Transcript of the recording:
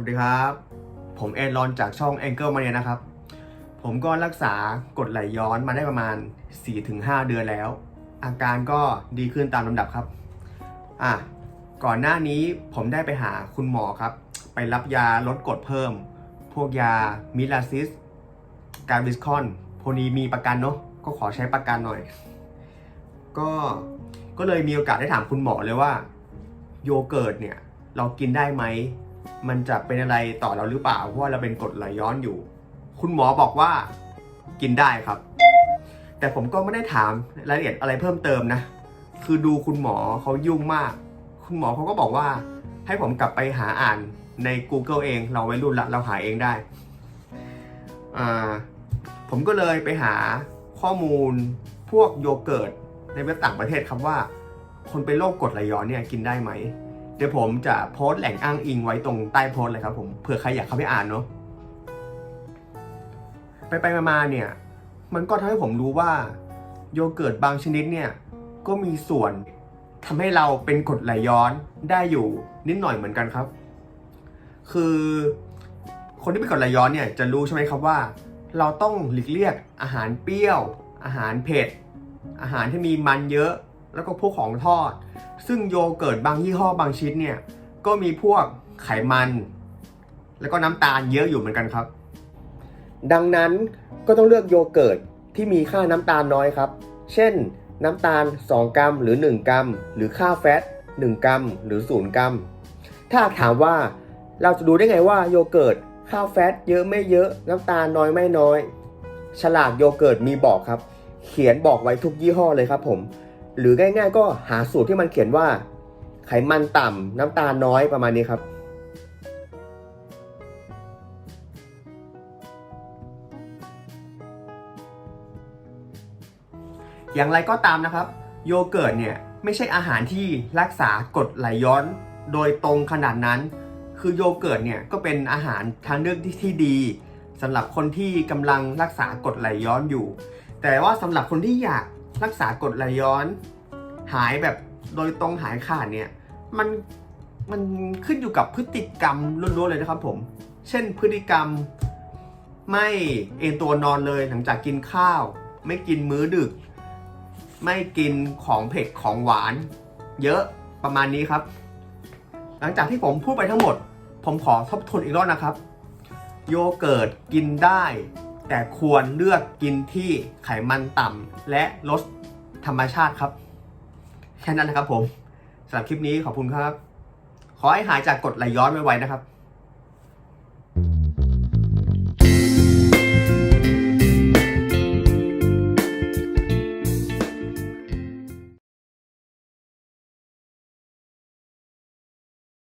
วัสดีครับ ผมเอรอนจากช่อง Angle Mania นะครับ ผมก็รักษากดไหลย้อนมาได้ประมาณ 4-5 เดือนแล้ว อาการก็ดีขึ้นตามลำดับครับอะก่อนหน้านี้ผมได้ไปหาคุณหมอครับ ไปรับยาลดกรดเพิ่ม พวกยามิลาซิสการวิสคอนพวกนี้มีประกันเนาะก็ขอใช้ประกันหน่อย ก็ก็เลยมีโอกาสได้ถามคุณหมอเลยว่า โยเกิร์ตเนี่ย เรากินได้ไหม มันจะเป็นอะไรต่อเราหรือเปล่าเพราะว่าเราเป็นกรดไหลย้อนอยู่ คุณหมอบอกว่ากินได้ครับ แต่ผมก็ไม่ได้ถามรายละเอียดอะไรเพิ่มเติมนะ คือดูคุณหมอเขายุ่งมาก คุณหมอเขาก็บอกว่า ให้ผมกลับไปหาอ่านใน Google เอง เราไว้รุ่นละเราหาเองได้ ผมก็เลยไปหาข้อมูลพวกโยเกิร์ตในเว็บต่างประเทศครับว่า คนเป็นโรคกรดไหลย้อนเนี่ยกินได้ไหม เดี๋ยวผมจะโพสต์แหล่งอ้างอิงไว้ตรงใต้โพสต์เลยครับผมเผื่อใครอยากเข้าไปอ่านเนาะไปไปๆมาๆเนี่ย มันก็ทำให้ผมรู้ว่าโยเกิร์ตบางชนิดเนี่ยก็มีส่วนทำให้เราเป็นกรดไหลย้อนได้อยู่นิดหน่อยเหมือนกันครับ คือคนที่เป็นกรดไหลย้อนเนี่ยจะรู้ใช่ไหมครับว่า เราต้องหลีกเลี่ยงอาหารเปรี้ยว อาหารเผ็ด อาหารที่มีมันเยอะ แล้วก็พวกของทอด ซึ่งโยเกิร์ตบางยี่ห้อบางชิ้นเนี่ย ก็มีพวกไขมัน แล้วก็น้ำตาลเยอะอยู่เหมือนกันครับ ดังนั้นก็ต้องเลือกโยเกิร์ตที่มีค่าน้ำตาลน้อยครับ เช่น น้ำตาล 2 กรัม หรือ 1 กรัม หรือค่าแฟต 1 กรัม หรือ 0 กรัม ถ้าถามว่าเราจะดูได้ไงว่าโยเกิร์ตค่าแฟตเยอะไม่เยอะน้ำตาลน้อยไม่น้อย ฉลากโยเกิร์ตมีบอกครับ เขียนบอกไว้ทุกยี่ห้อเลยครับผม หรือง่ายๆก็หาสูตรที่มันเขียนว่า ไขมันต่ำน้ำตาลน้อยประมาณนี้ครับ อย่างไรก็ตามนะครับ โยเกิร์ตเนี่ยไม่ใช่อาหารที่รักษากรดไหลย้อนโดยตรงขนาดนั้น คือโยเกิร์ตเนี่ยก็เป็นอาหารทางเลือกที่ที่ดีสำหรับคนที่กำลังรักษากรดไหลย้อนอยู่ แต่ว่าสำหรับคนที่อยาก รักษากรดไหลย้อน หายแบบโดยตรงหายขาดเนี่ยมันมันขึ้นอยู่กับพฤติกรรมล้วนๆเลยนะครับผม เช่นพฤติกรรมไม่เอนตัวนอนเลยหลังจากกินข้าว ไม่กินมื้อดึก ไม่กินของเผ็ดของหวาน เยอะประมาณนี้ครับ หลังจากที่ผมพูดไปทั้งหมด ผมขอทบทวนอีกรอบนะครับ โยเกิร์ตกินได้ แต่ควรเลือกกินที่ไขมันต่ำและลดธรรมชาติครับ แค่นั้นนะครับผมสำหรับคลิปนี้ขอบคุณครับ ขอให้หายจากกดไหลย้อนไวๆนะครับ